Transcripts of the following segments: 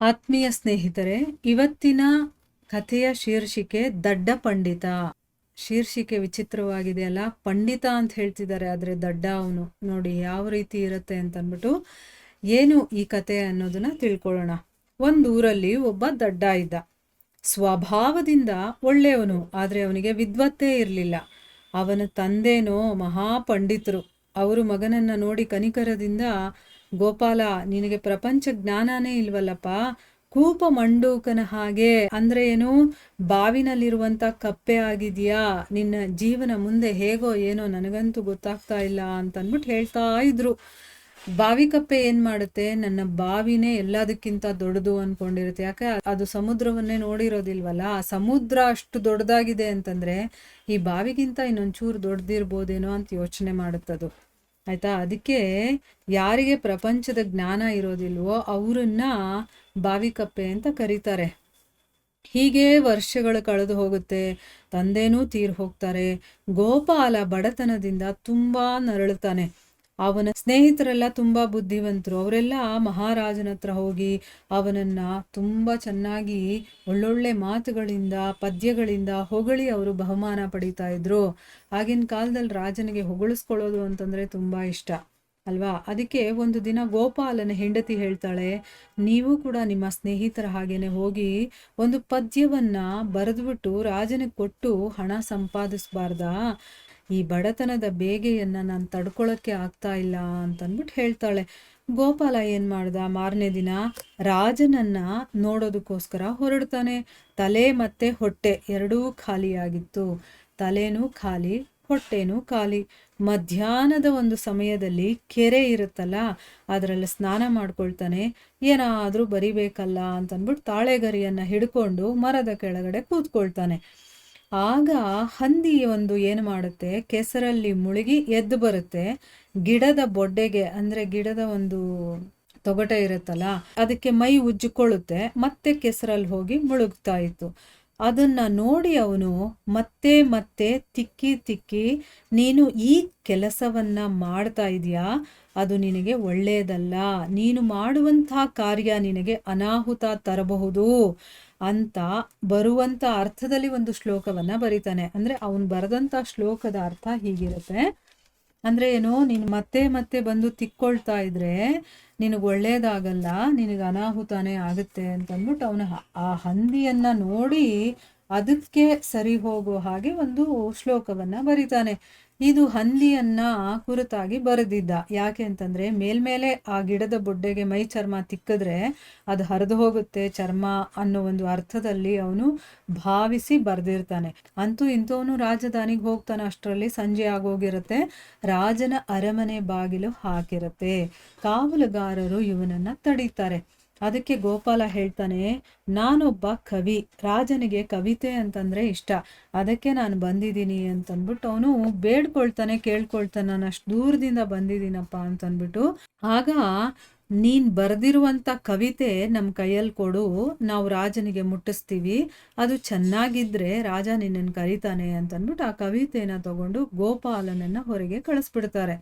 ಆತ್ಮೀಯ ಸ್ನೇಹಿತರೆ, ಇವತ್ತಿನ ಕಥೆಯ ಶೀರ್ಷಿಕೆ ದಡ್ಡ ಪಂಡಿತ. ಶೀರ್ಷಿಕೆ ವಿಚಿತ್ರವಾಗಿದೆ ಅಲ್ಲ, ಪಂಡಿತ ಅಂತ ಹೇಳ್ತಿದ್ದಾರೆ, ಆದರೆ ದಡ್ಡ ಅವನು. ನೋಡಿ ಯಾವ ರೀತಿ ಇರುತ್ತೆ ಅಂತ ಅಂದ್ಬಿಟ್ಟು ಏನು ಈ ಕತೆ ಅನ್ನೋದನ್ನ ತಿಳ್ಕೊಳ್ಳೋಣ. ಒಂದು ಊರಲ್ಲಿ ಒಬ್ಬ ದಡ್ಡ ಇದ್ದ. ಸ್ವಭಾವದಿಂದ ಒಳ್ಳೆಯವನು, ಆದರೆ ಅವನಿಗೆ ವಿದ್ವತ್ತೇ ಇರಲಿಲ್ಲ. ಅವನ ತಂದೆನೋ ಮಹಾಪಂಡಿತರು. ಅವರು ಮಗನನ್ನ ನೋಡಿ ಕನಿಕರದಿಂದ ಗೋಪಾಲ, ನಿನಗೆ ಪ್ರಪಂಚ ಜ್ಞಾನನೇ ಇಲ್ವಲ್ಲಪ್ಪ? ಕೂಪ ಮಂಡೂಕನ ಹಾಗೆ. ಅಂದ್ರೆ ಏನು? ಬಾವಿನಲ್ಲಿರುವಂತ ಕಪ್ಪೆ ಆಗಿದ್ಯಾ? ನಿನ್ನ ಜೀವನ ಮುಂದೆ ಹೇಗೋ ಏನೋ ನನಗಂತೂ ಗೊತ್ತಾಗ್ತಾ ಇಲ್ಲ ಅಂತ ಅಂದ್ಬಿಟ್ಟು ಹೇಳ್ತಾ ಇದ್ರು. ಬಾವಿ ಕಪ್ಪೆ ಏನ್ ಮಾಡುತ್ತೆ? ನನ್ನ ಬಾವಿನೇ ಎಲ್ಲದಕ್ಕಿಂತ ದೊಡ್ಡದು ಅನ್ಕೊಂಡಿರುತ್ತೆ. ಯಾಕೆ? ಅದು ಸಮುದ್ರವನ್ನೇ ನೋಡಿರೋದಿಲ್ವಲ್ಲ? ಆ ಸಮುದ್ರ ಅಷ್ಟು ದೊಡ್ಡದಾಗಿದೆ ಅಂತಂದ್ರೆ ಈ ಬಾವಿಗಿಂತ ಇನ್ನೊಂಚೂರು ದೊಡ್ಡದಿರ್ಬೋದೇನೋ ಅಂತ ಯೋಚನೆ ಮಾಡುತ್ತದು. ಆಯ್ತಾ? ಅದಕ್ಕೆ ಯಾರಿಗೆ ಪ್ರಪಂಚದ ಜ್ಞಾನ ಇರೋದಿಲ್ವೋ ಅವರನ್ನ ಬಾವಿಕಪ್ಪೆ ಅಂತ ಕರೀತಾರೆ. ಹೀಗೆ ವರ್ಷಗಳು ಕಳೆದು ಹೋಗುತ್ತೆ. ತಂದೆನೂ ತೀರ್ ಹೋಗ್ತಾರೆ ಗೋಪಾಲ ಬಡತನದಿಂದ ತುಂಬಾ ನರಳುತ್ತಾನೆ. ಅವನ ಸ್ನೇಹಿತರೆಲ್ಲ ತುಂಬಾ ಬುದ್ಧಿವಂತರು. ಅವರೆಲ್ಲ ಮಹಾರಾಜನ ಹತ್ರ ಹೋಗಿ ಅವನನ್ನ ತುಂಬಾ ಚೆನ್ನಾಗಿ ಒಳ್ಳೊಳ್ಳೆ ಮಾತುಗಳಿಂದ, ಪದ್ಯಗಳಿಂದ ಹೊಗಳಿ ಅವರು ಬಹುಮಾನ ಪಡಿತಾ ಇದ್ರು. ಆಗಿನ ಕಾಲದಲ್ಲಿ ರಾಜನಿಗೆ ಹೊಗಳಿಸ್ಕೊಳ್ಳೋದು ಅಂತಂದ್ರೆ ತುಂಬಾ ಇಷ್ಟ, ಅಲ್ವಾ? ಅದಕ್ಕೆ ಒಂದು ದಿನ ಗೋಪಾಲನ ಹೆಂಡತಿ ಹೇಳ್ತಾಳೆ, ನೀವು ಕೂಡ ನಿಮ್ಮ ಸ್ನೇಹಿತರ ಹಾಗೇನೆ ಹೋಗಿ ಒಂದು ಪದ್ಯವನ್ನ ಬರೆದ್ಬಿಟ್ಟು ರಾಜನಿಗೆ ಕೊಟ್ಟು ಹಣ ಸಂಪಾದಿಸಬಾರ್ದಾ? ಈ ಬಡತನದ ಬೇಗೆಯನ್ನ ನಾನು ತಡ್ಕೊಳಕ್ಕೆ ಆಗ್ತಾ ಇಲ್ಲ ಅಂತಂದ್ಬಿಟ್ಟು ಹೇಳ್ತಾಳೆ. ಗೋಪಾಲ ಏನು ಮಾಡ್ದ? ಮಾರನೇ ದಿನ ರಾಜನನ್ನ ನೋಡೋದಕ್ಕೋಸ್ಕರ ಹೊರಡ್ತಾನೆ. ತಲೆ ಮತ್ತೆ ಹೊಟ್ಟೆ ಎರಡೂ ಖಾಲಿಯಾಗಿತ್ತು. ತಲೆನೂ ಖಾಲಿ, ಹೊಟ್ಟೆನೂ ಖಾಲಿ. ಮಧ್ಯಾಹ್ನದ ಒಂದು ಸಮಯದಲ್ಲಿ ಕೆರೆ ಇರುತ್ತಲ್ಲ, ಅದರಲ್ಲಿ ಸ್ನಾನ ಮಾಡ್ಕೊಳ್ತಾನೆ. ಏನಾದರೂ ಬರಿಬೇಕಲ್ಲ ಅಂತಂದ್ಬಿಟ್ಟು ತಾಳೆಗರಿಯನ್ನ ಹಿಡ್ಕೊಂಡು ಮರದ ಕೆಳಗಡೆ ಕೂತ್ಕೊಳ್ತಾನೆ. ಆಗ ಹಂದಿ ಒಂದು ಏನು ಮಾಡುತ್ತೆ? ಕೆಸರಲ್ಲಿ ಮುಳುಗಿ ಎದ್ದು ಬರುತ್ತೆ. ಗಿಡದ ಬೊಡ್ಡೆಗೆ ಅಂದ್ರೆ ಗಿಡದ ಒಂದು ತೊಗಟ ಇರುತ್ತಲ್ಲ, ಅದಕ್ಕೆ ಮೈ ಉಜ್ಜಿಕೊಳ್ಳುತ್ತೆ. ಮತ್ತೆ ಕೆಸರಲ್ಲಿ ಹೋಗಿ ಮುಳುಗ್ತಾ ಇತ್ತು. ಅದನ್ನ ನೋಡಿ ಅವನು ಮತ್ತೆ ಮತ್ತೆ ತಿಕ್ಕಿ ತಿಕ್ಕಿ, ನೀನು ಈ ಕೆಲಸವನ್ನ ಮಾಡ್ತಾ ಇದೀಯಾ? ಅದು ನಿನಗೆ ಒಳ್ಳೆಯದಲ್ಲ ನೀನು ಮಾಡುವಂಥ ಕಾರ್ಯ ನಿನಗೆ ಅನಾಹುತ ತರಬಹುದು. ಅಂತ ಬರುವಂತ ಅರ್ಥದಲ್ಲಿ ಒಂದು ಶ್ಲೋಕವನ್ನ ಬರೀತಾನೆ. ಅಂದ್ರೆ ಅವನು ಬರೆದಂತ ಶ್ಲೋಕದ ಅರ್ಥ ಹೀಗಿರುತ್ತೆ. ಅಂದ್ರೆ ಏನು, ನೀನು ಮತ್ತೆ ಮತ್ತೆ ಬಂದು ತಿಕ್ಕೊಳ್ತಾ ಇದ್ರೆ ನಿನಗೆ ಒಳ್ಳೇದಾಗಲ್ಲ, ನಿನಗೆ ಅನಾಹುತಾನೇ ಆಗುತ್ತೆ ಅಂತಂದ್ಬಿಟ್ಟು ಅವನು ಆ ಹಂದಿಯನ್ನ ನೋಡಿ ಅದಕ್ಕೆ ಸರಿ ಹೋಗೋ ಹಾಗೆ ಒಂದು ಶ್ಲೋಕವನ್ನ ಬರಿತಾನೆ. ಇದು ಹಂದಿಯನ್ನ ಕುರಿತಾಗಿ ಬರೆದಿದ್ದ. ಯಾಕೆ ಅಂತಂದ್ರೆ ಮೇಲ್ಮೇಲೆ ಆ ಗಿಡದ ಬೊಡ್ಡೆಗೆ ಮೈ ಚರ್ಮ ತಿಕ್ಕಿದ್ರೆ ಅದು ಹರಿದು ಹೋಗುತ್ತೆ. ಚರ್ಮ ಅನ್ನೋ ಒಂದು ಅರ್ಥದಲ್ಲಿ ಅವನು ಭಾವಿಸಿ ಬರ್ದಿರ್ತಾನೆ. ಅಂತೂ ಇಂಥವನು ರಾಜಧಾನಿಗೆ ಹೋಗ್ತಾನೆ, ಅಷ್ಟರಲ್ಲಿ ಸಂಜೆ ಆಗೋಗಿರುತ್ತೆ. ರಾಜನ ಅರಮನೆ ಬಾಗಿಲು ಹಾಕಿರುತ್ತೆ. ಕಾವಲುಗಾರರು ಇವನನ್ನ ತಡೀತಾರೆ. ಅದಕ್ಕೆ ಗೋಪಾಲ ಹೇಳ್ತಾನೆ, ನಾನೊಬ್ಬ ಕವಿ, ರಾಜನಿಗೆ ಕವಿತೆ ಅಂತಂದ್ರೆ ಇಷ್ಟ. ಅದಕ್ಕೆ ನಾನು ಬಂದಿದ್ದೀನಿ ಅಂತಂದ್ಬಿಟ್ಟು ಅವನು ಬೇಡ್ಕೊಳ್ತಾನೆ, ಕೇಳ್ಕೊಳ್ತಾನೆ, ನಾನು ಅಷ್ಟು ದೂರದಿಂದ ಬಂದಿದ್ದೀನಪ್ಪ ಅಂತಂದ್ಬಿಟ್ಟು, ಆಗ ನೀನ್ ಬರ್ದಿರುವಂತ ಕವಿತೆ ನಮ್ಮ ಕೈಯಲ್ಲಿ ಕೊಡು, ನಾವು ರಾಜನಿಗೆ ಮುಟ್ಟಿಸ್ತೀವಿ, ಅದು ಚೆನ್ನಾಗಿದ್ರೆ ರಾಜ ನಿನ್ನನ್ನು ಕರೀತಾನೆ ಅಂತಂದ್ಬಿಟ್ಟು ಆ ಕವಿತೆನ ತಗೊಂಡು ಗೋಪಾಲನನ್ನ ಹೊರಗೆ ಕಳಿಸ್ಬಿಡ್ತಾರೆ.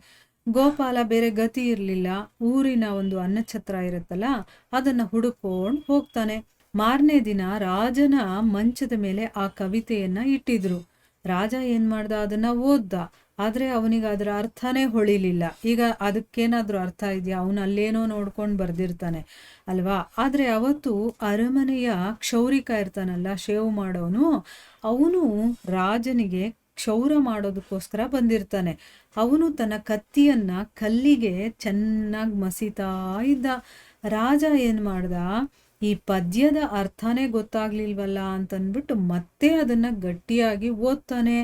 ಗೋಪಾಲ ಬೇರೆ ಗತಿ ಇರಲಿಲ್ಲ. ಊರಿನ ಒಂದು ಅನ್ನಛತ್ರ ಇರುತ್ತಲ್ಲ, ಅದನ್ನ ಹುಡುಕೊಂಡು ಹೋಗ್ತಾನೆ. ಮಾರನೇ ದಿನ ರಾಜನ ಮಂಚದ ಮೇಲೆ ಆ ಕವಿತೆಯನ್ನ ಇಟ್ಟಿದ್ರು. ರಾಜ ಏನ್ ಮಾಡ್ದ? ಅದನ್ನ ಓದ್ದ. ಆದ್ರೆ ಅವನಿಗೆ ಅದರ ಅರ್ಥನೇ ಹೊಳಿಲಿಲ್ಲ. ಈಗ ಅದಕ್ಕೇನಾದ್ರೂ ಅರ್ಥ ಇದೆಯಾ? ಅವನು ಅಲ್ಲೇನೋ ನೋಡ್ಕೊಂಡು ಬರ್ದಿರ್ತಾನೆ, ಅಲ್ವಾ? ಆದ್ರೆ ಅವತ್ತು ಅರಮನೆಯ ಕ್ಷೌರಿಕ ಇರ್ತಾನಲ್ಲ, ಶೇವ್ ಮಾಡೋನು, ಅವನು ರಾಜನಿಗೆ ಕ್ಷೌರ ಮಾಡೋದಕ್ಕೋಸ್ಕರ ಬಂದಿರ್ತಾನೆ. ಅವನು ತನ್ನ ಕತ್ತಿಯನ್ನ ಕಲ್ಲಿಗೆ ಚೆನ್ನಾಗಿ ಮಸಿತಾ ಇದ್ದ. ರಾಜ ಏನ್ ಮಾಡ್ದ? ಈ ಪದ್ಯದ ಅರ್ಥನೇ ಗೊತ್ತಾಗ್ಲಿಲ್ವಲ್ಲ ಅಂತನ್ಬಿಟ್ಟು ಮತ್ತೆ ಅದನ್ನ ಗಟ್ಟಿಯಾಗಿ ಓದ್ತಾನೆ.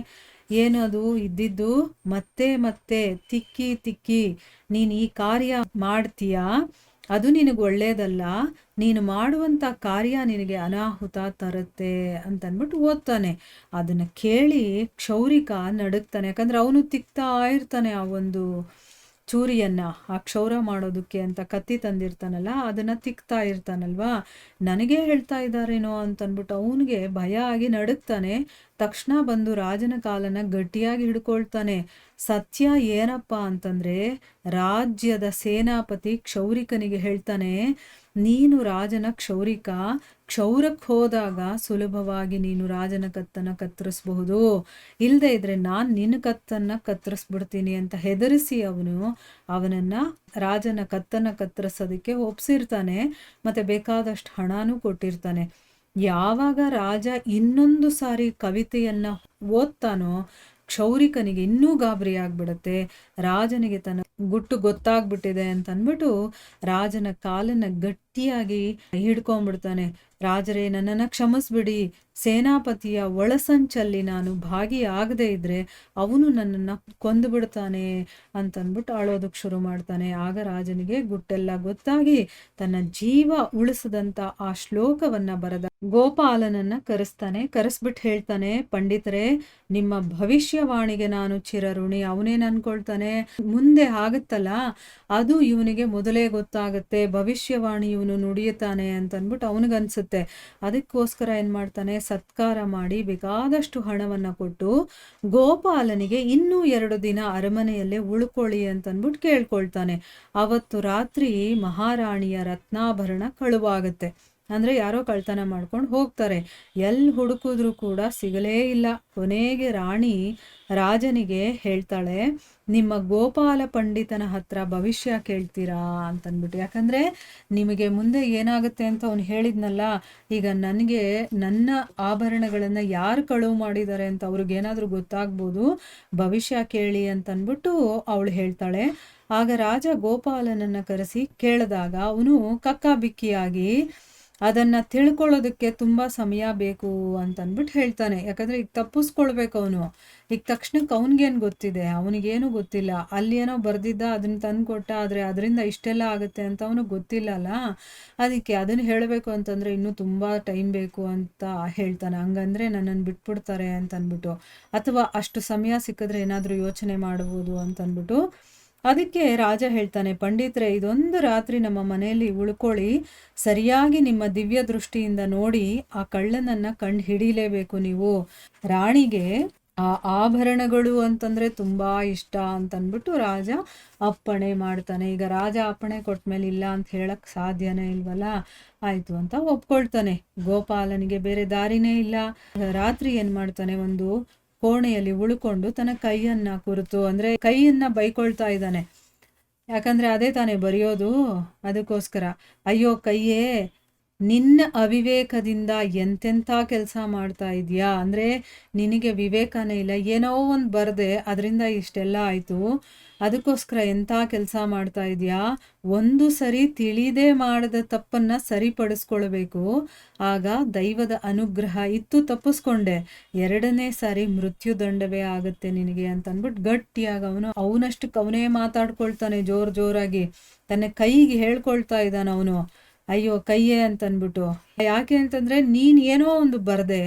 ಏನದು? ಇದ್ದಿದ್ದು, ಮತ್ತೆ ಮತ್ತೆ ತಿಕ್ಕಿ ತಿಕ್ಕಿ, ನೀನ್ ಈ ಕಾರ್ಯ ಮಾಡ್ತೀಯಾ? ಅದು ನಿನಗೆ ಒಳ್ಳೇದಲ್ಲ, ನೀನು ಮಾಡುವಂತ ಕಾರ್ಯ ನಿನಗೆ ಅನಾಹುತ ತರುತ್ತೆ ಅಂತನ್ಬಿಟ್ಟು ಓದ್ತಾನೆ. ಅದನ್ನು ಕೇಳಿ ಕ್ಷೌರಿಕ ನಡುಗ್ತಾನೆ. ಯಾಕಂದ್ರೆ ಅವನು ತಿಕ್ತಾ ಇರ್ತಾನೆ ಆ ಒಂದು ಚೂರಿಯನ್ನ, ಆ ಕ್ಷೌರ ಮಾಡೋದಕ್ಕೆ ಅಂತ ಕತ್ತಿ ತಂದಿರ್ತಾನಲ್ಲ, ಅದನ್ನ ತಿಕ್ತಾ ಇರ್ತಾನಲ್ವಾ? ನನಗೆ ಹೇಳ್ತಾ ಇದ್ದಾರೇನೋ ಅಂತನ್ಬಿಟ್ಟು ಅವನಿಗೆ ಭಯ ಆಗಿ ನಡುಕ್ತಾನೆ ತಕ್ಷಣ ಬಂದು ರಾಜನ ಕಾಲನ ಗಟ್ಟಿಯಾಗಿ ಹಿಡ್ಕೊಳ್ತಾನೆ. ಸತ್ಯ ಏನಪ್ಪ ಅಂತಂದ್ರೆ, ರಾಜ್ಯದ ಸೇನಾಪತಿ ಕ್ಷೌರಿಕನಿಗೆ ಹೇಳ್ತಾನೆ ನೀನು ರಾಜನ ಕ್ಷೌರಿಕ ಕ್ಷೌರಕ್ಕೆ ಹೋದಾಗ ಸುಲಭವಾಗಿ ನೀನು ರಾಜನ ಕತ್ತನ್ನ ಕತ್ತರಿಸಬಹುದು. ಇಲ್ಲದೆ ಇದ್ರೆ ನಾನು ನಿನ್ನ ಕತ್ತನ್ನ ಕತ್ತರಿಸ್ಬಿಡ್ತೀನಿ ಅಂತ ಹೆದರಿಸಿ ಅವನು ಅವನನ್ನ ರಾಜನ ಕತ್ತನ್ನ ಕತ್ತರಿಸೋದಕ್ಕೆ ಒಪ್ಸಿರ್ತಾನೆ, ಮತ್ತೆ ಬೇಕಾದಷ್ಟು ಹಣನೂ ಕೊಟ್ಟಿರ್ತಾನೆ. ಯಾವಾಗ ರಾಜ ಇನ್ನೊಂದು ಸಾರಿ ಕವಿತೆಯನ್ನ ಓದ್ತಾನೋ ಕ್ಷೌರಿಕನಿಗೆ ಇನ್ನೂ ಗಾಬರಿ ಆಗ್ಬಿಡತ್ತೆ. ರಾಜನಿಗೆ ತನ್ನ ಗುಟ್ಟು ಗೊತ್ತಾಗ್ಬಿಟ್ಟಿದೆ ಅಂತ ಅಂದ್ಬಿಟ್ಟು ರಾಜನ ಕಾಲನ್ನ ಗಟ್ಟಿಯಾಗಿ ಹಿಡ್ಕೊಂಡ್ಬಿಡ್ತಾನೆ. ರಾಜರೇ, ನನ್ನನ್ನು ಕ್ಷಮಿಸ್ಬಿಡಿ. ಸೇನಾಪತಿಯ ಒಳಸಂಚಲ್ಲಿ ನಾನು ಭಾಗಿಯಾಗದೇ ಇದ್ರೆ ಅವನು ನನ್ನನ್ನು ಕೊಂದು ಬಿಡ್ತಾನೆ ಅಂತನ್ಬಿಟ್ಟು ಅಳೋದಕ್ಕೆ ಶುರು ಮಾಡ್ತಾನೆ. ಆಗ ರಾಜನಿಗೆ ಗುಟ್ಟೆಲ್ಲ ಗೊತ್ತಾಗಿ ತನ್ನ ಜೀವ ಉಳಿಸದಂತ ಆ ಶ್ಲೋಕವನ್ನ ಬರೆದ ಗೋಪಾಲನನ್ನ ಕರೆಸ್ತಾನೆ. ಕರೆಸ್ಬಿಟ್ಟು ಹೇಳ್ತಾನೆ, ಪಂಡಿತರೇ, ನಿಮ್ಮ ಭವಿಷ್ಯವಾಣಿಗೆ ನಾನು ಚಿರಋಣಿ. ಅವನೇನು ಅನ್ಕೊಳ್ತಾನೆ? ಮುಂದೆ ಆಗುತ್ತಲ್ಲ? ಅದು ಇವನಿಗೆ ಮೊದಲೇ ಗೊತ್ತಾಗುತ್ತೆ. ಭವಿಷ್ಯವಾಣಿ ಇವನು ನುಡಿಯುತ್ತಾನೆ ಅಂತ ಅಂದ್ಬಿಟ್ಟು ಅವನಿಗನ್ಸುತ್ತೆ. ಅದಕ್ಕೋಸ್ಕರ ಏನ್ ಮಾಡ್ತಾನೆ ಸತ್ಕಾರ ಮಾಡಿ ಬೇಕಾದಷ್ಟು ಹಣವನ್ನ ಕೊಟ್ಟು ಗೋಪಾಲನಿಗೆ ಇನ್ನೂ ಎರಡು ದಿನ ಅರಮನೆಯಲ್ಲೇ ಉಳ್ಕೊಳ್ಳಿ ಅಂತ ಅಂದ್ಬಿಟ್ಟು ಕೇಳ್ಕೊಳ್ತಾನೆ. ಅವತ್ತು ರಾತ್ರಿ ಮಹಾರಾಣಿಯ ರತ್ನಾಭರಣ ಕಳುವಾಗುತ್ತೆ. ಅಂದ್ರೆ ಯಾರೋ ಕಳ್ತನ ಮಾಡ್ಕೊಂಡು ಹೋಗ್ತಾರೆ. ಎಲ್ಲಿ ಹುಡುಕಿದ್ರು ಕೂಡ ಸಿಗಲೇ ಇಲ್ಲ. ಕೊನೆಗೆ ರಾಣಿ ರಾಜನಿಗೆ ಹೇಳ್ತಾಳೆ, ನಿಮ್ಮ ಗೋಪಾಲ ಪಂಡಿತನ ಹತ್ರ ಭವಿಷ್ಯ ಕೇಳ್ತೀರಾ? ಅಂತನ್ಬಿಟ್ಟು. ಯಾಕಂದ್ರೆ ನಿಮಗೆ ಮುಂದೆ ಏನಾಗುತ್ತೆ ಅಂತ ಅವ್ನು ಹೇಳಿದ್ನಲ್ಲ, ಈಗ ನನಗೆ ನನ್ನ ಆಭರಣಗಳನ್ನ ಯಾರು ಕಳುವು ಮಾಡಿದ್ದಾರೆ ಅಂತ ಅವ್ರಿಗೇನಾದ್ರೂ ಗೊತ್ತಾಗ್ಬೋದು, ಭವಿಷ್ಯ ಕೇಳಿ ಅಂತನ್ಬಿಟ್ಟು ಅವಳು ಹೇಳ್ತಾಳೆ. ಆಗ ರಾಜ ಗೋಪಾಲನನ್ನ ಕರೆಸಿ ಕೇಳಿದಾಗ ಅವನು ಕಕ್ಕಾಬಿಕ್ಕಿಯಾಗಿ ಅದನ್ನ ತಿಳ್ಕೊಳ್ಳೋದಕ್ಕೆ ತುಂಬಾ ಸಮಯ ಬೇಕು ಅಂತ ಅಂದ್ಬಿಟ್ಟು ಹೇಳ್ತಾನೆ. ಯಾಕಂದ್ರೆ ಈಗ ತಪ್ಪಿಸ್ಕೊಳ್ಬೇಕು ಅವನು. ಈಗ ತಕ್ಷಣಕ್ಕೆ ಅವನಿಗೇನು ಗೊತ್ತಿದೆ? ಅವನಿಗೇನು ಗೊತ್ತಿಲ್ಲ. ಅಲ್ಲಿ ಏನೋ ಬರ್ದಿದ್ದ ಅದನ್ನ ತಂದು ಕೊಟ್ಟ ಆದರೆ ಅದರಿಂದ ಇಷ್ಟೆಲ್ಲ ಆಗುತ್ತೆ ಅಂತ ಅವನು ಗೊತ್ತಿಲ್ಲ ಅಲ್ಲ ಅದಕ್ಕೆ ಅದನ್ನ ಹೇಳಬೇಕು ಅಂತಂದ್ರೆ ಇನ್ನೂ ತುಂಬಾ ಟೈಮ್ ಬೇಕು ಅಂತ ಹೇಳ್ತಾನೆ. ಹಂಗಂದ್ರೆ ನನ್ನನ್ನು ಬಿಟ್ಬಿಡ್ತಾರೆ ಅಂತ ಅಂದ್ಬಿಟ್ಟು ಅಥವಾ ಅಷ್ಟು ಸಮಯ ಸಿಕ್ಕಿದ್ರೆ ಏನಾದರೂ ಯೋಚನೆ ಮಾಡ್ಬೋದು ಅಂತ ಅಂದ್ಬಿಟ್ಟು ಅದಕ್ಕೆ ರಾಜ ಹೇಳ್ತಾನೆ, ಪಂಡಿತ್ರೆ, ಇದೊಂದು ರಾತ್ರಿ ನಮ್ಮ ಮನೆಯಲ್ಲಿ ಉಳ್ಕೊಳ್ಳಿ. ಸರಿಯಾಗಿ ನಿಮ್ಮ ದಿವ್ಯ ದೃಷ್ಟಿಯಿಂದ ನೋಡಿ ಆ ಕಳ್ಳನನ್ನ ಕಂಡು ಹಿಡಿಲೇಬೇಕು ನೀವು. ರಾಣಿಗೆ ಆ ಆಭರಣಗಳು ಅಂತಂದ್ರೆ ತುಂಬಾ ಇಷ್ಟ ಅಂತನ್ಬಿಟ್ಟು ರಾಜ ಅಪ್ಪಣೆ ಮಾಡ್ತಾನೆ. ಈಗ ರಾಜ ಅಪ್ಪಣೆ ಕೊಟ್ಮೇಲೆ ಇಲ್ಲ ಅಂತ ಹೇಳಕ್ ಸಾಧ್ಯನೇ ಇಲ್ವಲ್ಲ? ಆಯ್ತು ಅಂತ ಒಪ್ಕೊಳ್ತಾನೆ. ಗೋಪಾಲನಿಗೆ ಬೇರೆ ದಾರಿನೇ ಇಲ್ಲ. ರಾತ್ರಿ ಏನ್ ಮಾಡ್ತಾನೆ, ಒಂದು ಕೋಣೆಯಲ್ಲಿ ಉಳ್ಕೊಂಡು ತನ್ನ ಕೈಯನ್ನ ಕುರಿತು, ಅಂದ್ರೆ ಕೈಯನ್ನ ಬೈಕೊಳ್ತಾ ಇದ್ದಾನೆ. ಯಾಕಂದ್ರೆ ಅದೇ ತಾನೇ ಬರೆಯೋದು ಅದಕ್ಕೋಸ್ಕರ. ಅಯ್ಯೋ ಕೈಯೇ ನಿನ್ನ ಅವಿವೇಕದಿಂದ ಎಂತೆಂಥ ಕೆಲಸ ಮಾಡ್ತಾ ಇದೆಯಾ? ಅಂದ್ರೆ ನಿನಗೆ ವಿವೇಕನೇ ಇಲ್ಲ. ಏನೋ ಒಂದು ಬರದೆ, ಅದರಿಂದ ಇಷ್ಟೆಲ್ಲ ಆಯ್ತು. ಅದಕ್ಕೋಸ್ಕರ ಎಂಥ ಕೆಲಸ ಮಾಡ್ತಾ ಇದೆಯಾ? ಒಂದು ಸರಿ ತಿಳಿದೇ ಮಾಡಿದ ತಪ್ಪನ್ನ ಸರಿಪಡಿಸ್ಕೊಳ್ಬೇಕು. ಆಗ ದೈವದ ಅನುಗ್ರಹ ಇತ್ತು ತಪ್ಪಿಸ್ಕೊಂಡೆ. ಎರಡನೇ ಸಾರಿ ಮೃತ್ಯುದಂಡವೇ ಆಗುತ್ತೆ ನಿನಗೆ ಅಂತ ಅಂದ್ಬಿಟ್ಟು ಗಟ್ಟಿಯಾಗ ಅವನು ಅವನಷ್ಟಕ್ಕೆ ಅವನೇ ಮಾತಾಡ್ಕೊಳ್ತಾನೆ ಜೋರ್ ಜೋರಾಗಿ. ತನ್ನ ಕೈಗೆ ಹೇಳ್ಕೊಳ್ತಾ ಇದ್ದಾನ ಅವನು. ಅಯ್ಯೋ, ಕೈಯೇ ಅಂತನ್ಬಿಟ್ಟು. ಯಾಕೆ ಅಂತಂದ್ರೆ, ನೀನ್ ಏನೋ ಒಂದು ಬರದೆ,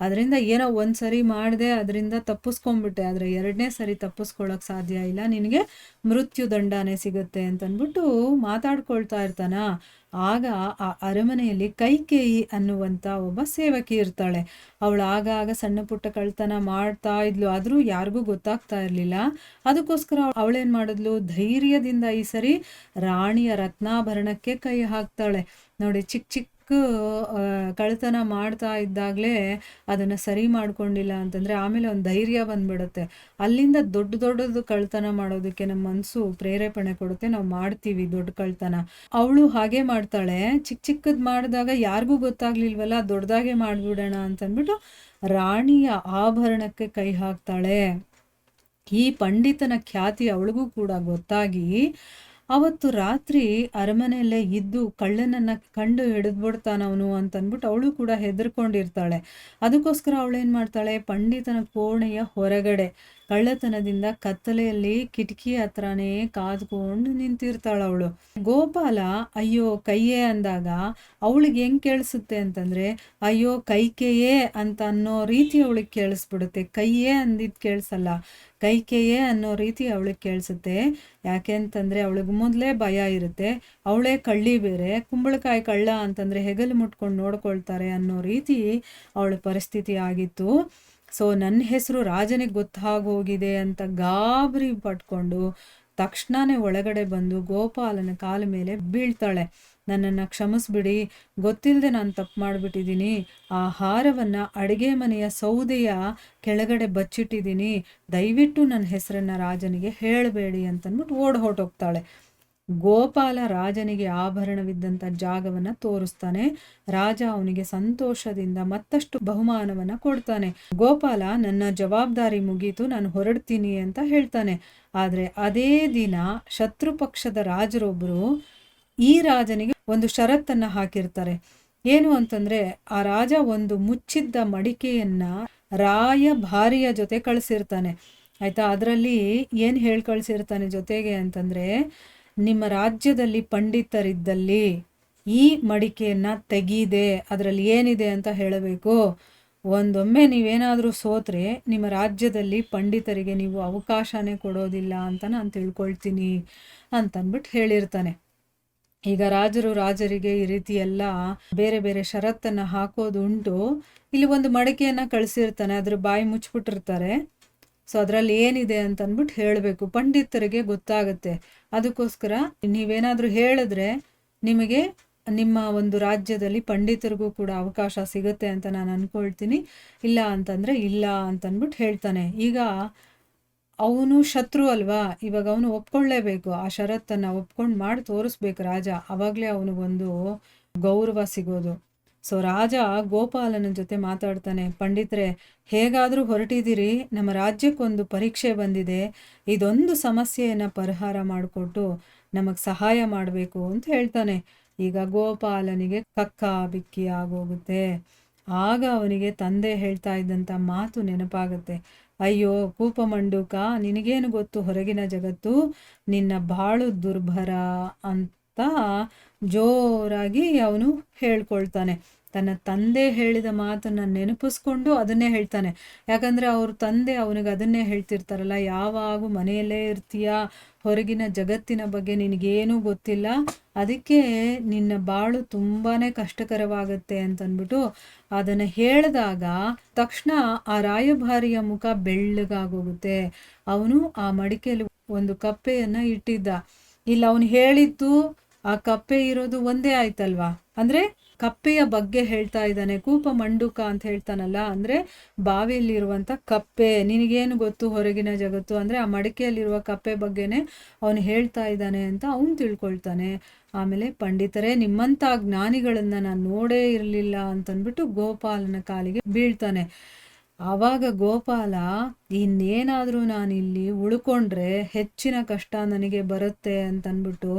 ಅದರಿಂದ ಏನೋ ಒಂದು ಸರಿ ಮಾಡಿದೆ, ಅದರಿಂದ ತಪ್ಪಿಸ್ಕೊಂಡ್ಬಿಟ್ಟೆ. ಆದ್ರೆ ಎರಡನೇ ಸರಿ ತಪ್ಪಿಸ್ಕೊಳಕ್ ಸಾಧ್ಯ ಇಲ್ಲ. ನಿನಗೆ ಮೃತ್ಯು ದಂಡನೆ ಸಿಗುತ್ತೆ ಅಂತನ್ಬಿಟ್ಟು ಮಾತಾಡ್ಕೊಳ್ತಾ ಇರ್ತಾನ? ಆಗ ಆ ಅರಮನೆಯಲ್ಲಿ ಕೈಕೇಯಿ ಅನ್ನುವಂಥ ಒಬ್ಬ ಸೇವಕಿ ಇರ್ತಾಳೆ. ಅವಳು ಆಗಾಗ ಸಣ್ಣ ಪುಟ್ಟ ಕಳ್ತನ ಮಾಡ್ತಾ ಇದ್ಲು. ಆದರೂ ಯಾರಿಗೂ ಗೊತ್ತಾಗ್ತಾ ಇರಲಿಲ್ಲ. ಅದಕ್ಕೋಸ್ಕರ ಅವಳೇನು ಮಾಡಿದ್ಲು? ಧೈರ್ಯದಿಂದ ಈ ಸರಿ ರಾಣಿಯ ರತ್ನಾಭರಣಕ್ಕೆ ಕೈ ಹಾಕ್ತಾಳೆ. ನೋಡಿ ಚಿಕ್ಕ ಚಿಕ್ಕ ಕಳ್ತನ ಮಾಡ್ತಾ ಇದ್ದಾಗಲೇ ಅದನ್ನು ಸರಿ ಮಾಡ್ಕೊಂಡಿಲ್ಲ ಅಂತಂದರೆ ಆಮೇಲೆ ಒಂದು ಧೈರ್ಯ ಬಂದ್ಬಿಡುತ್ತೆ. ಅಲ್ಲಿಂದ ದೊಡ್ಡ ದೊಡ್ಡದು ಕಳ್ತನ ಮಾಡೋದಕ್ಕೆ ನಮ್ಮ ಮನಸ್ಸು ಪ್ರೇರೇಪಣೆ ಕೊಡುತ್ತೆ, ನಾವು ಮಾಡ್ತೀವಿ ದೊಡ್ಡ ಕಳ್ತನ ಅವಳು ಹಾಗೆ ಮಾಡ್ತಾಳೆ ಚಿಕ್ಕ ಚಿಕ್ಕದ್ ಮಾಡಿದಾಗ ಯಾರಿಗೂ ಗೊತ್ತಾಗ್ಲಿಲ್ವಲ್ಲ, ದೊಡ್ಡದಾಗೆ ಮಾಡಿಬಿಡೋಣ ಅಂತಂದ್ಬಿಟ್ಟು ರಾಣಿಯ ಆಭರಣಕ್ಕೆ ಕೈ ಹಾಕ್ತಾಳೆ. ಈ ಪಂಡಿತನ ಖ್ಯಾತಿ ಅವಳಿಗೂ ಕೂಡ ಗೊತ್ತಾಗಿ ಅವತ್ತು ರಾತ್ರಿ ಅರಮನೆಯಲ್ಲೇ ಇದ್ದು ಕಳ್ಳನನ್ನ ಕಂಡು ಹಿಡಿದ್ಬಿಡ್ತಾನವನು ಅಂತ ಅಂದ್ಬಿಟ್ಟು ಅವಳು ಕೂಡ ಹೆದರ್ಕೊಂಡಿರ್ತಾಳೆ. ಅದಕ್ಕೋಸ್ಕರ ಅವಳೇನ್ ಮಾಡ್ತಾಳೆ? ಪಂಡಿತನ ಕೋಣೆಯ ಹೊರಗಡೆ ಕಳ್ಳತನದಿಂದ ಕತ್ತಲೆಯಲ್ಲಿ ಕಿಟಕಿ ಹತ್ರನೇ ಕಾದ್ಕೊಂಡು ನಿಂತಿರ್ತಾಳ ಅವಳು ಗೋಪಾಲ, ಅಯ್ಯೋ, ಕೈಯೇ ಅಂದಾಗ ಅವಳಿಗೆ ಹೆಂಗ್ ಕೇಳಿಸುತ್ತೆ ಅಂತಂದ್ರೆ, ಅಯ್ಯೋ, ಕೈಕೆಯೇ ಅಂತ ಅನ್ನೋ ರೀತಿ ಅವಳಿಗೆ ಕೇಳಿಸ್ಬಿಡುತ್ತೆ. ಕೈಯೇ ಅಂದಿದ್ ಕೇಳಿಸಲ್ಲ. ಕೈಕೆಯೇ ಅನ್ನೋ ರೀತಿ ಅವಳಿಗೆ ಕೇಳಿಸುತ್ತೆ. ಯಾಕೆ ಅಂತಂದ್ರೆ, ಅವಳಿಗೆ ಮೊದಲೇ ಭಯ ಇರುತ್ತೆ. ಅವಳೇ ಕಳ್ಳಿ ಬೇರೆ, ಕುಂಬಳಕಾಯಿ ಕಳ್ಳ ಅಂತಂದ್ರೆ ಹೆಗಲು ಮುಟ್ಕೊಂಡು ನೋಡ್ಕೊಳ್ತಾರೆ ಅನ್ನೋ ರೀತಿ ಅವಳ ಪರಿಸ್ಥಿತಿ ಆಗಿತ್ತು. ಸೊ ನನ್ನ ಹೆಸರು ರಾಜನಿಗೆ ಗೊತ್ತಾಗೋಗಿದೆ ಅಂತ ಗಾಬರಿ ಪಟ್ಕೊಂಡು ತಕ್ಷಣನೇ ಒಳಗಡೆ ಬಂದು ಗೋಪಾಲನ ಕಾಲ ಮೇಲೆ ಬೀಳ್ತಾಳೆ. ನನ್ನನ್ನು ಕ್ಷಮಿಸ್ಬಿಡಿ. ಗೊತ್ತಿಲ್ಲದೆ ನಾನು ತಪ್ಪು ಮಾಡಿಬಿಟ್ಟಿದ್ದೀನಿ. ಆ ಹಾರವನ್ನು ಅಡುಗೆ ಮನೆಯ ಸೌದೆಯ ಕೆಳಗಡೆ ಬಚ್ಚಿಟ್ಟಿದ್ದೀನಿ. ದಯವಿಟ್ಟು ನನ್ನ ಹೆಸರನ್ನು ರಾಜನಿಗೆ ಹೇಳಬೇಡಿ ಅಂತಂದ್ಬಿಟ್ಟು ಓಡ್ ಹೊರಟೋಗ್ತಾಳೆ. ಗೋಪಾಲ ರಾಜನಿಗೆ ಆಭರಣವಿದ್ದಂಥ ಜಾಗವನ್ನು ತೋರಿಸ್ತಾನೆ. ರಾಜ ಅವನಿಗೆ ಸಂತೋಷದಿಂದ ಮತ್ತಷ್ಟು ಬಹುಮಾನವನ್ನ ಕೊಡ್ತಾನೆ. ಗೋಪಾಲ, ನನ್ನ ಜವಾಬ್ದಾರಿ ಮುಗೀತು, ನಾನು ಹೊರಡ್ತೀನಿ ಅಂತ ಹೇಳ್ತಾನೆ. ಆದರೆ ಅದೇ ದಿನ ಶತ್ರು ಪಕ್ಷದ ರಾಜರೊಬ್ಬರು ಈ ರಾಜನಿಗೆ ಒಂದು ಷರತ್ತನ್ನು ಹಾಕಿರ್ತಾರೆ. ಏನು ಅಂತಂದ್ರೆ, ಆ ರಾಜ ಒಂದು ಮುಚ್ಚಿದ್ದ ಮಡಿಕೆಯನ್ನ ರಾಯ ಭಾರಿಯ ಜೊತೆ ಕಳಿಸಿರ್ತಾನೆ. ಆಯ್ತಾ? ಅದರಲ್ಲಿ ಏನು ಹೇಳಿ ಕಳಿಸಿರ್ತಾನೆ ಜೊತೆಗೆ ಅಂತಂದ್ರೆ ನಿಮ್ಮ ರಾಜ್ಯದಲ್ಲಿ ಪಂಡಿತರಿದ್ದಲ್ಲಿ ಈ ಮಡಿಕೆಯನ್ನು ತೆಗೀದೆ, ಅದರಲ್ಲಿ ಏನಿದೆ ಅಂತ ಹೇಳಬೇಕು? ಒಂದೊಮ್ಮೆ ನೀವೇನಾದರೂ ಸೋತ್ರೆ ನಿಮ್ಮ ರಾಜ್ಯದಲ್ಲಿ ಪಂಡಿತರಿಗೆ ನೀವು ಅವಕಾಶನೇ ಕೊಡೋದಿಲ್ಲ ಅಂತ ನಾನು ತಿಳ್ಕೊಳ್ತೀನಿ ಅಂತನ್ಬಿಟ್ಟು ಹೇಳಿರ್ತಾನೆ. ಈಗ ರಾಜರು ರಾಜರಿಗೆ ಈ ರೀತಿ ಎಲ್ಲ ಬೇರೆ ಬೇರೆ ಷರತ್ತನ್ನು ಹಾಕೋದುಂಟು. ಇಲ್ಲಿ ಒಂದು ಮಡಿಕೆಯನ್ನು ಕಳಿಸಿರ್ತಾನೆ, ಅದ್ರ ಬಾಯಿ ಮುಚ್ಚಿಬಿಟ್ಟಿರ್ತಾರೆ ಸೊ ಅದರಲ್ಲಿ ಏನಿದೆ ಅಂತ ಅಂದ್ಬಿಟ್ಟು ಹೇಳಬೇಕು. ಪಂಡಿತರಿಗೆ ಗೊತ್ತಾಗುತ್ತೆ. ಅದಕ್ಕೋಸ್ಕರ ನೀವೇನಾದರೂ ಹೇಳಿದ್ರೆ ನಿಮಗೆ ನಿಮ್ಮ ಒಂದು ರಾಜ್ಯದಲ್ಲಿ ಪಂಡಿತರಿಗೂ ಕೂಡ ಅವಕಾಶ ಸಿಗುತ್ತೆ ಅಂತ ನಾನು ಅನ್ಕೊಳ್ತೀನಿ. ಇಲ್ಲ ಅಂತಂದ್ರೆ ಇಲ್ಲ ಅಂತಂದ್ಬಿಟ್ಟು ಹೇಳ್ತಾನೆ. ಈಗ ಅವನು ಶತ್ರು ಅಲ್ವಾ? ಇವಾಗ ಅವನು ಒಪ್ಕೊಳ್ಳೇಬೇಕು ಆ ಷರತ್ತನ್ನು ಒಪ್ಕೊಂಡು ಮಾಡಿ ತೋರಿಸ್ಬೇಕು ರಾಜ. ಅವಾಗಲೇ ಅವನಿಗೊಂದು ಗೌರವ ಸಿಗೋದು. ಸೊ ರಾಜ ಗೋಪಾಲನ ಜೊತೆ ಮಾತಾಡ್ತಾನೆ, ಪಂಡಿತ್ರೆ, ಹೇಗಾದರೂ ಹೊರಟಿದ್ದೀರಿ? ನಮ್ಮ ರಾಜ್ಯಕ್ಕೊಂದು ಪರೀಕ್ಷೆ ಬಂದಿದೆ. ಇದೊಂದು ಸಮಸ್ಯೆಯನ್ನು ಪರಿಹಾರ ಮಾಡಿಕೊಟ್ಟು ನಮಗೆ ಸಹಾಯ ಮಾಡಬೇಕು, ಅಂತ ಹೇಳ್ತಾನೆ. ಈಗ ಗೋಪಾಲನಿಗೆ ಕಕ್ಕ ಬಿಕ್ಕಿ ಆಗೋಗುತ್ತೆ. ಆಗ ಅವನಿಗೆ ತಂದೆ ಹೇಳ್ತಾ ಇದ್ದಂಥ ಮಾತು ನೆನಪಾಗುತ್ತೆ. ಅಯ್ಯೋ ಕೂಪಮಂಡೂಕ ನಿನಗೇನು ಗೊತ್ತು ಹೊರಗಿನ ಜಗತ್ತು? ನಿನ್ನ ಬಾಳು ದುರ್ಭರ ಅಂತ ಜೋರಾಗಿ ಅವನು ಹೇಳ್ಕೊಳ್ತಾನೆ. ತನ್ನ ತಂದೆ ಹೇಳಿದ ಮಾತನ್ನ ನೆನಪಿಸ್ಕೊಂಡು ಅದನ್ನೇ ಹೇಳ್ತಾನೆ. ಯಾಕಂದ್ರೆ ಅವ್ರ ತಂದೆ ಅವನಿಗೆ ಅದನ್ನೇ ಹೇಳ್ತಿರ್ತಾರಲ್ಲ, ಯಾವಾಗ ಮನೆಯಲ್ಲೇ ಇರ್ತೀಯ, ಹೊರಗಿನ ಜಗತ್ತಿನ ಬಗ್ಗೆ ನಿನಗೇನೂ ಗೊತ್ತಿಲ್ಲ, ಅದಕ್ಕೆ ನಿನ್ನ ಬಾಳು ತುಂಬಾನೇ ಕಷ್ಟಕರವಾಗುತ್ತೆ ಅಂತಂದ್ಬಿಟ್ಟು ಅದನ್ನು ಹೇಳಿದಾಗ ತಕ್ಷಣ ಆ ರಾಯಭಾರಿಯ ಮುಖ ಬೆಳ್ಳಗಾಗೋಗುತ್ತೆ. ಅವನು ಆ ಮಡಿಕೆಯಲ್ಲಿ ಒಂದು ಕಪ್ಪೆಯನ್ನ ಇಟ್ಟಿದ್ದ. ಇಲ್ಲ, ಅವನು ಹೇಳಿದ್ದು ಆ ಕಪ್ಪೆ ಇರೋದು ಒಂದೇ ಆಯ್ತಲ್ವಾ? ಅಂದ್ರೆ ಕಪ್ಪೆಯ ಬಗ್ಗೆ ಹೇಳ್ತಾ ಇದ್ದಾನೆ, ಕೂಪ ಮಂಡುಕ ಅಂತ ಹೇಳ್ತಾನಲ್ಲ, ಅಂದ್ರೆ ಬಾವಿಯಲ್ಲಿರುವಂತ ಕಪ್ಪೆ. ನಿನಗೇನು ಗೊತ್ತು ಹೊರಗಿನ ಜಗತ್ತು? ಅಂದ್ರೆ ಆ ಮಡಿಕೆಯಲ್ಲಿರುವ ಕಪ್ಪೆ ಬಗ್ಗೆನೆ ಅವನು ಹೇಳ್ತಾ ಇದ್ದಾನೆ ಅಂತ ಅವನು ತಿಳ್ಕೊಳ್ತಾನೆ. ಆಮೇಲೆ ಪಂಡಿತರೇ, ನಿಮ್ಮಂತ ಜ್ಞಾನಿಗಳನ್ನ ನಾನು ನೋಡೇ ಇರಲಿಲ್ಲ ಅಂತಂದ್ಬಿಟ್ಟು ಗೋಪಾಲನ ಕಾಲಿಗೆ ಬೀಳ್ತಾನೆ. ಆವಾಗ ಗೋಪಾಲ, ಇನ್ನೇನಾದರೂ ನಾನಿಲ್ಲಿ ಉಳ್ಕೊಂಡ್ರೆ ಹೆಚ್ಚಿನ ಕಷ್ಟ ನನಗೆ ಬರುತ್ತೆ ಅಂತನ್ಬಿಟ್ಟು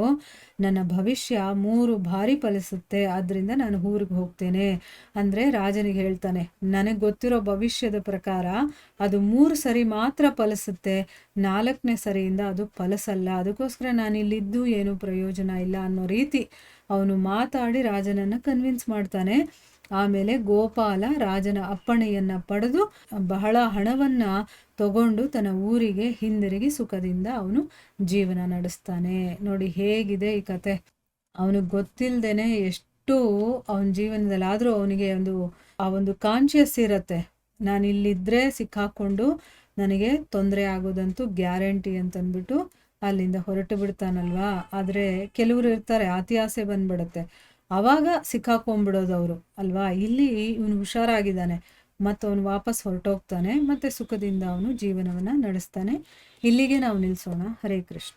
ನನ್ನ ಭವಿಷ್ಯ ಮೂರು ಬಾರಿ ಫಲಿಸುತ್ತೆ, ಆದ್ರಿಂದ ನಾನು ಊರಿಗೆ ಹೋಗ್ತೇನೆ ಅಂದರೆ ರಾಜನಿಗೆ ಹೇಳ್ತಾನೆ. ನನಗೆ ಗೊತ್ತಿರೋ ಭವಿಷ್ಯದ ಪ್ರಕಾರ ಅದು ಮೂರು ಸರಿ ಮಾತ್ರ ಫಲಿಸುತ್ತೆ, ನಾಲ್ಕನೇ ಸರಿಯಿಂದ ಅದು ಫಲಿಸಲ್ಲ. ಅದಕ್ಕೋಸ್ಕರ ನಾನು ಇಲ್ಲಿದ್ದು ಏನು ಪ್ರಯೋಜನ ಇಲ್ಲ ಅನ್ನೋ ರೀತಿ ಅವನು ಮಾತಾಡಿ ರಾಜನನ್ನು ಕನ್ವಿನ್ಸ್ ಮಾಡ್ತಾನೆ. ಆಮೇಲೆ ಗೋಪಾಲ ರಾಜನ ಅಪ್ಪಣೆಯನ್ನ ಪಡೆದು ಬಹಳ ಹಣವನ್ನ ತಗೊಂಡು ತನ್ನ ಊರಿಗೆ, ಹಿಂದಿರುಗಿ ಸುಖದಿಂದ ಅವನು ಜೀವನ ನಡೆಸ್ತಾನೆ. ನೋಡಿ ಹೇಗಿದೆ ಈ ಕತೆ. ಅವನಿಗೆ ಗೊತ್ತಿಲ್ಲದೇನೆ ಎಷ್ಟು ಅವನ ಜೀವನದಲ್ಲಿ ಆದರೂ ಅವನಿಗೆ ಒಂದು, ಆ ಒಂದು ಕಾನ್ಶಿಯಸ್ ಇರತ್ತೆ. ನಾನು ಇಲ್ಲಿದ್ರೆ ಸಿಕ್ಕಾಕೊಂಡು ನನಗೆ ತೊಂದರೆ ಆಗೋದಂತೂ ಗ್ಯಾರಂಟಿ ಅಂತಂದ್ಬಿಟ್ಟು ಅಲ್ಲಿಂದ ಹೊರಟು ಬಿಡ್ತಾನಲ್ವಾ? ಆದರೆ ಕೆಲವರು ಇರ್ತಾರೆ ಅತಿ ಆಸೆ ಬಂದ್ಬಿಡುತ್ತೆ. ಅವಾಗ ಸಿಕ್ಕಾಕೊಂಡ್ಬಿಡೋದು ಅವರು ಅಲ್ವಾ? ಇಲ್ಲಿ ಇವನು ಹುಷಾರಾಗಿದ್ದಾನೆ. ಮತ್ತು ಅವನು ವಾಪಸ್ ಹೊರಟೋಗ್ತಾನೆ, ಮತ್ತೆ ಸುಖದಿಂದ ಅವನು ಜೀವನವನ್ನು ನಡೆಸ್ತಾನೆ. ಇಲ್ಲಿಗೆ ನಾವು ನಿಲ್ಲಿಸೋಣ ಹರೇ ಕೃಷ್ಣ.